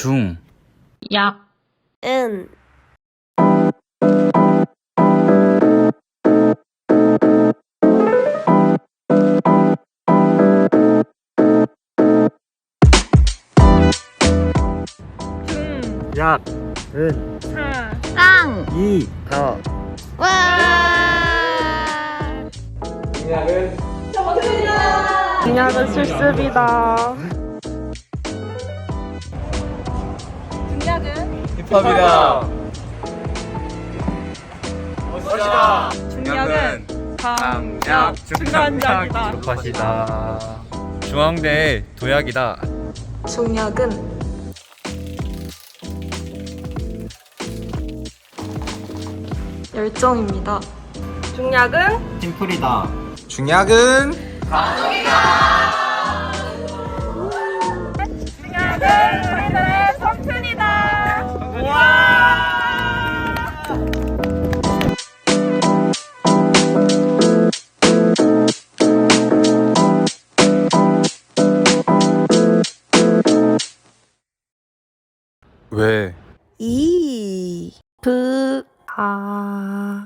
중, 약, 은, 약, 은, 깡, 이, 더. 와! 중약은? 실습이다. 힙합이다. 중약은 강약 중간작이다. 것이다. 중앙대 도약이다. 중약은 열정입니다. 중약은 팀플이다. 중약은 중약은 왜? 이, 부, 아.